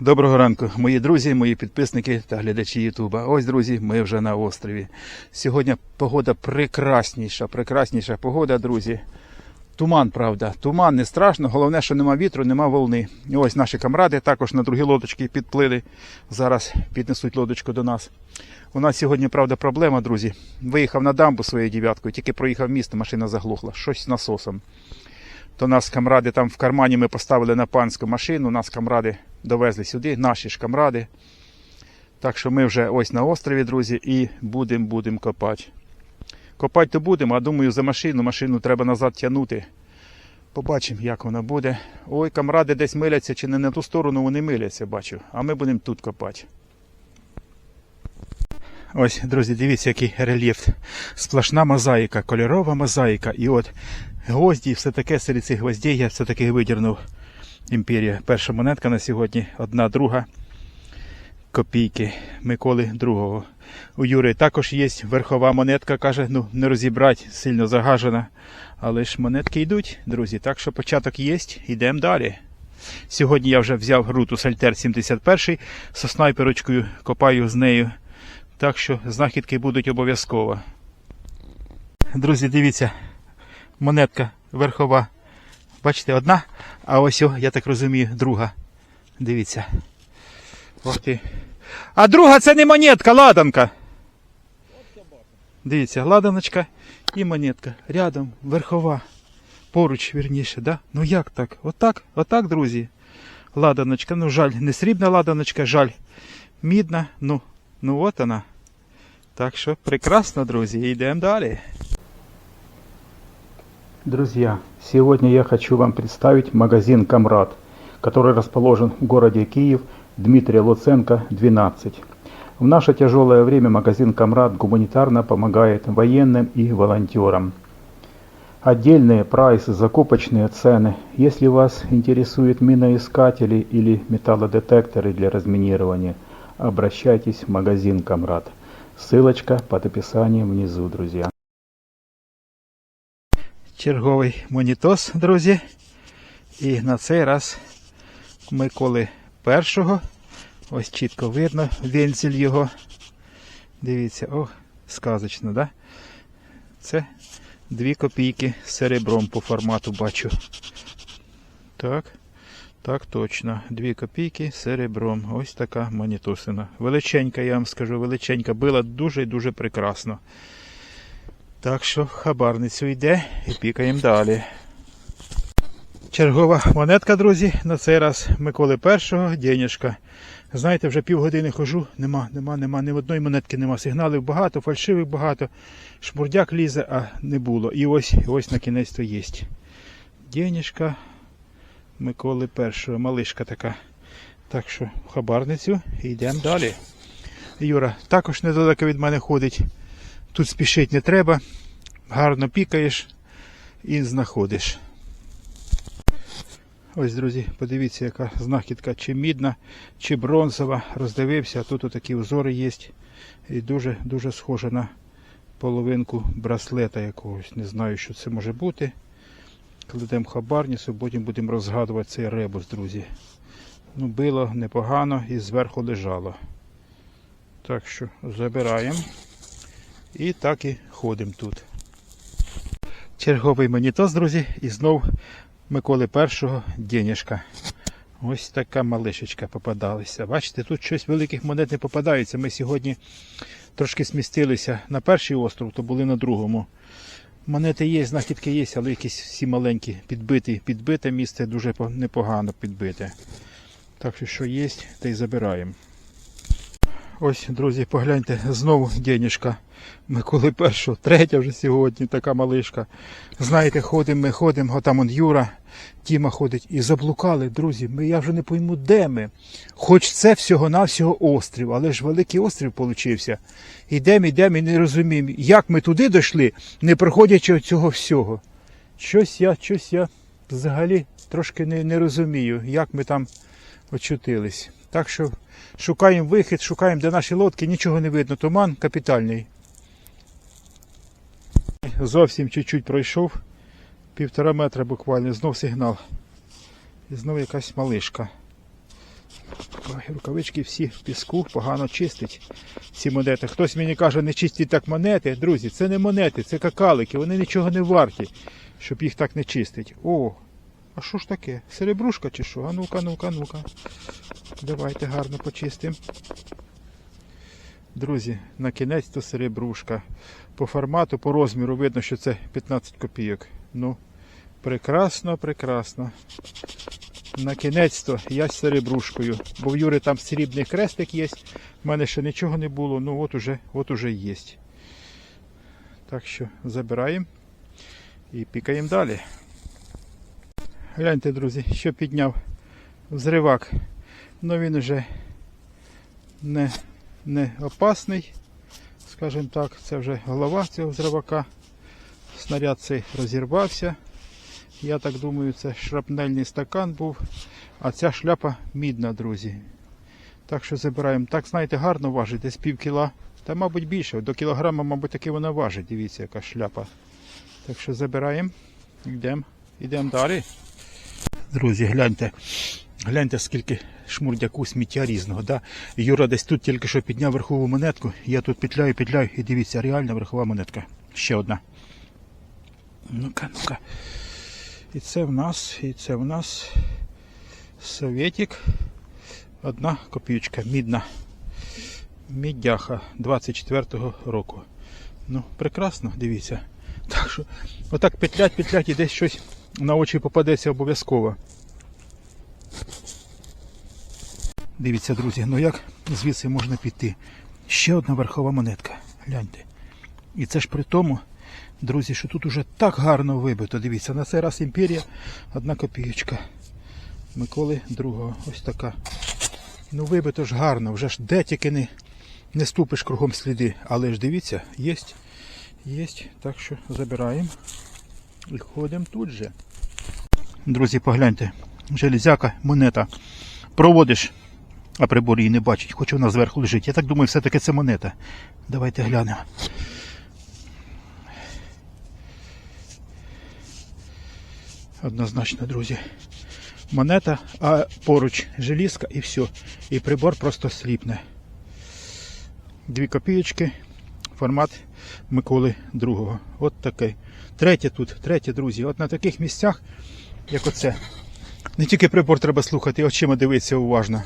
Доброго ранку, мої друзі, мої підписники та глядачі Ютуба. Ось, друзі, ми вже на острові. Сьогодні погода прекрасніша, прекрасніша погода, друзі. Туман, правда. Туман не страшно, головне, що нема вітру, нема волни. І ось наші камради також на другі лодочки підплили. Зараз піднесуть лодочку до нас. У нас сьогодні, правда, проблема, друзі. Виїхав на дамбу своєю дев'яткою, тільки проїхав місто, машина заглухла. Щось з насосом. То нас камради там в кармані ми поставили на панську машину, нас камради довезли сюди, наші ж камради. Так що ми вже ось на острові, друзі, і будемо будем копати. Копати то будемо, а думаю, за машину, машину треба назад тягнути. Побачимо, як воно буде. Ой, камради десь миляться, чи не на ту сторону вони миляться, бачу. А ми будемо тут копати. Ось, друзі, дивіться, який рельєф. Сплошна мозаїка, кольорова мозаїка. І от гвозді, все таке серед цих гвоздей я все-таки видірнув. Імперія. Перша монетка на сьогодні, одна друга. Копійки Миколи другого. У Юри також є верхова монетка, каже, ну не розібрати, сильно загажена. Але ж монетки йдуть, друзі. Так що початок є, йдемо далі. Сьогодні я вже взяв руту Сальтер 71 со снайперочкою, копаю з нею. Так що знахідки будуть обов'язково. Друзі, дивіться, монетка верхова. Бачите, одна, а ось, я так розумію, друга. Дивіться. Ох ти. А друга це не монетка, ладанка. Дивіться, ладаночка і монетка. Рядом, верхова. Поруч, вірніше, да? Ну як так? Отак, отак, друзі. Ладаночка, ну жаль, не срібна ладаночка, жаль. Мідна, ну, ну от вона. Так що прекрасно, друзі, йдемо далі. Друзья, сегодня я хочу вам представить магазин «Камрад», который расположен в городе Киев, Дмитрия Луценко, 12. В наше тяжелое время магазин «Камрад» гуманитарно помогает военным и волонтерам. Отдельные прайсы, закупочные цены. Если вас интересуют миноискатели или металлодетекторы для разминирования, обращайтесь в магазин «Камрад». Ссылочка под описанием внизу, друзья. Черговий монітос, друзі. І на цей раз Миколи першого. Ось чітко видно вензель його. Дивіться, о, сказочно, да? Це дві копійки з серебром по формату бачу. Так, так точно. Дві копійки серебром. Ось така монітосина. Величенька, я вам скажу, величенька. Била дуже і дуже прекрасно. Так що в хабарницю йде і пікаємо далі. Чергова монетка, друзі, на цей раз Миколи першого, денежка. Знаєте, вже півгодини хожу, нема, нема, нема, ні одної монетки нема. Сигналів багато, фальшивих багато. Шмурдяк лізе, а не було. І ось, ось на кінець то є. Денежка Миколи першого, малишка така. Так що в хабарницю йдемо далі. Юра також недалеко від мене ходить. Тут спішити не треба. Гарно пікаєш і знаходиш. Ось, друзі, подивіться, яка знахідка, чи мідна, чи бронзова. Роздивився, тут отакі узори є. І дуже-дуже схоже на половинку браслета якогось. Не знаю, що це може бути. Кладемо хабарницю, потім будемо розгадувати цей ребус, друзі. Ну, било непогано і зверху лежало. Так що забираємо. І так і ходимо тут. Черговий монітос, друзі, і знов Миколи першого денежка. Ось така малишечка попадалася. Бачите, тут щось великих монет не попадається. Ми сьогодні трошки смістилися на перший остров, то були на другому. Монети є, знахідки є, але якісь всі маленькі, підбиті, підбите місце дуже непогано підбите. Так що, що є, те й забираємо. Ось, друзі, погляньте, знову денежка. Миколи першого, третя вже сьогодні, така малишка. Знаєте, ходимо, ми ходимо, там он Юра, Тіма ходить і заблукали, друзі. Ми, я вже не пойму, де ми. Хоч це всього-навсього острів, але ж великий острів получився. Йдемо, йдемо і не розуміємо, як ми туди дійшли, не проходячи цього всього. Щось я, щось я взагалі трошки не, не розумію, як ми там очутились. Так що шукаємо вихід, шукаємо, де наші лодки, нічого не видно. Туман капітальний. Зовсім чуть-чуть пройшов. Півтора метра буквально, знов сигнал. І знов якась малишка. Рукавички всі в піску погано чистить ці монети. Хтось мені каже, не чистіть так монети. Друзі, це не монети, це какалики, вони нічого не варті, щоб їх так не чистить. О, а що ж таке? Серебрушка чи що? А ну-ка, ну-ка, ну-ка. Давайте гарно почистимо. Друзі, на кінець то серебрушка. По формату, по розміру видно, що це 15 копійок. Ну, прекрасно, прекрасно. На кінець то я з серебрушкою. Бо в Юри там срібний крестик є. В мене ще нічого не було. Ну от уже, от уже є. Так що забираємо і пікаємо далі. Гляньте, друзі, що підняв взривак. Ну він уже не, не опасний. Скажімо так, це вже голова цього взривака. Снаряд цей розірвався. Я так думаю, це шрапнельний стакан був, а ця шляпа мідна, друзі. Так що забираємо. Так, знаєте, гарно важить, десь пів кіла. Та, мабуть, більше. До кілограма, мабуть, таки вона важить. Дивіться, яка шляпа. Так що забираємо. Йдемо. Йдемо далі. Друзі, гляньте. Гляньте, скільки шмурдяку сміття різного. Да? Юра десь тут тільки що підняв верхову монетку. Я тут петляю, петляю, і дивіться, реальна верхова монетка. Ще одна. Ну-ка, ну-ка. І це в нас, і це в нас Советик. Одна копійочка, мідна. Мідяха 24-го року. Ну, прекрасно, дивіться. Так що, отак петлять, петлять і десь щось на очі попадеться обов'язково. Дивіться, друзі, ну як звідси можна піти? Ще одна верхова монетка. Гляньте. І це ж при тому, друзі, що тут уже так гарно вибито. Дивіться, на цей раз імперія, одна копійочка. Миколи другого. Ось така. Ну вибито ж гарно, вже ж де тільки не, не ступиш кругом сліди. Але ж дивіться, є. Є. Так що забираємо. І ходимо тут же. Друзі, погляньте. Железяка, монета. Проводиш, а прибор її не бачить, хоч вона зверху лежить. Я так думаю, все-таки це монета. Давайте глянемо. Однозначно, друзі. Монета, а поруч желізка і все. І прибор просто сліпне. Дві копійочки. Формат Миколи II. От такий. Третє тут, третє, друзі. От на таких місцях, як оце. Не тільки прибор треба слухати, очима дивитися уважно.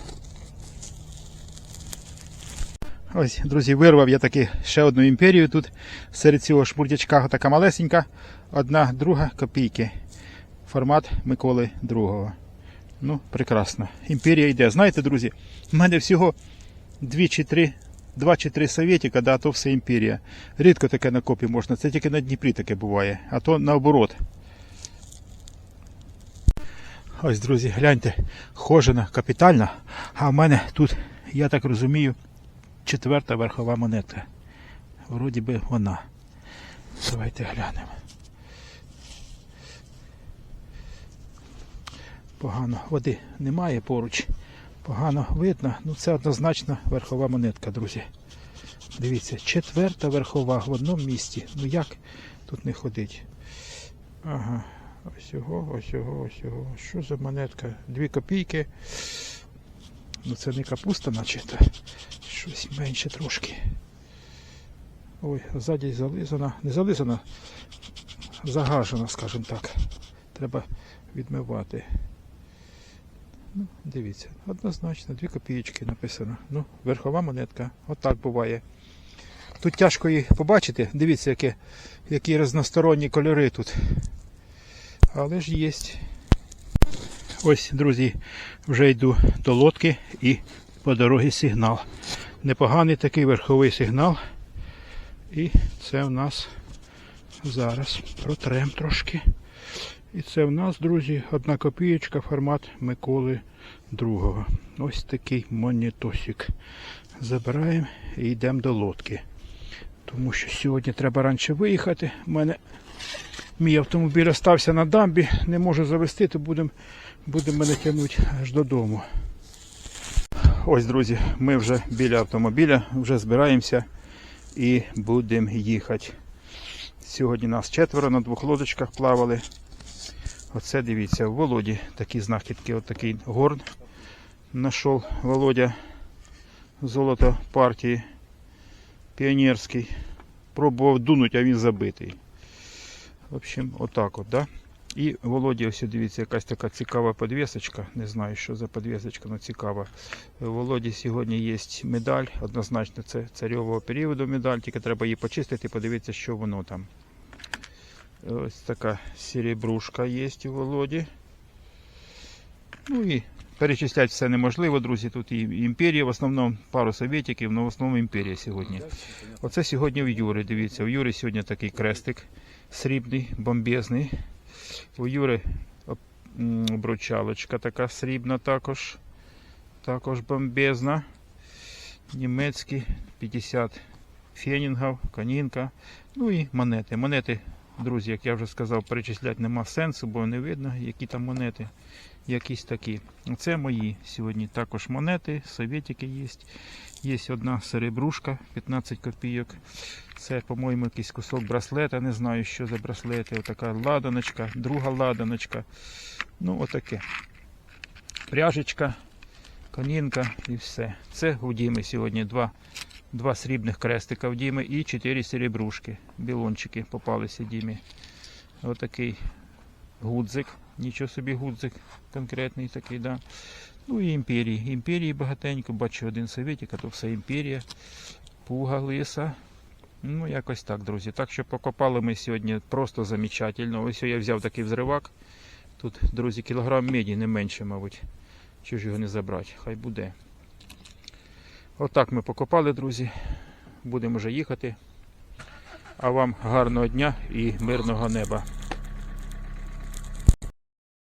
Ось, друзі, вирвав я таки ще одну імперію тут. Серед цього шмурдячка така малесенька. Одна, друга копійки. Формат Миколи II. Ну, прекрасно. Імперія йде. Знаєте, друзі, в мене всього дві чи три, два чи три совєтіка, да, а то все імперія. Рідко таке на копі можна, це тільки на Дніпрі таке буває, а то наоборот. Ось, друзі, гляньте, хожена, капітальна, а в мене тут, я так розумію, четверта верхова монетка. Вроді би вона. Давайте глянемо. Погано води немає поруч. Погано видно. Ну це однозначно верхова монетка, друзі. Дивіться, четверта верхова в одному місці. Ну як тут не ходить? Ага. Ось його, ось його, ось його. Що за монетка? Дві копійки. Ну це не капуста, наче щось менше трошки. Ой, ззаді зализана. Не зализана, загажена, скажімо так. Треба відмивати. Ну, дивіться, однозначно, дві копійки написано. Ну, верхова монетка. Отак буває. Тут тяжко її побачити. Дивіться, які, які різносторонні кольори тут. Але ж є. Ось, друзі, вже йду до лодки і по дорозі сигнал. Непоганий такий верховий сигнал. І це в нас зараз протрем трошки. І це в нас, друзі, одна копієчка, формат Миколи II. Ось такий монетосик. Забираємо і йдемо до лодки. Тому що сьогодні треба раніше виїхати. У мене мій автомобіль остався на дамбі, не можу завести, то будемо будем мене тягнути аж додому. Ось, друзі, ми вже біля автомобіля, вже збираємося і будемо їхати. Сьогодні нас четверо на двох лодочках плавали. Оце дивіться, в Володі такі знахідки, отакий горн. Нашел Володя золото партії піонерський. Пробував дунуть, а він забитий. В общем, отак от, да? І Володі, ось дивіться, якась така цікава подвісочка. Не знаю, що за подвісочка, але цікава. У Володі сьогодні є медаль. Однозначно, це царьового періоду медаль, тільки треба її почистити, подивитися, що воно там. Ось така серебрушка є у Володі. Ну і перечисляти все неможливо, друзі. Тут і імперія, в основному пару совєтиків, але в основному імперія сьогодні. Оце сьогодні в Юри. Дивіться, у Юри сьогодні такий крестик срібний, бомбезний. У Юри обручалочка така срібна також. Також бомбезна. Німецькі 50 фенінгів, канінка. Ну і монети. Монети, друзі, як я вже сказав, перечисляти нема сенсу, бо не видно, які там монети. Якісь такі. Це мої сьогодні також монети, совєтики є. Є одна серебрушка 15 копійок. Це, по-моєму, якийсь кусок браслета, не знаю, що за браслети. Отака ладаночка, друга ладаночка. Ну, отаке. Пряжечка, конінка і все. Це у Діми сьогодні два, два срібних крестика в Діми і чотири серебрушки. Білончики попалися Дімі. Отакий гудзик. Нічого собі гудзик конкретний такий, да. Ну і імперії. Імперії багатенько. Бачу один совєтик, а то все імперія. Пуга лиса. Ну, якось так, друзі. Так що покопали ми сьогодні просто замечательно. Ось я взяв такий взривак. Тут, друзі, кілограм меді, не менше, мабуть. Чого ж його не забрати? Хай буде. Отак ми покопали, друзі. Будемо вже їхати. А вам гарного дня і мирного неба.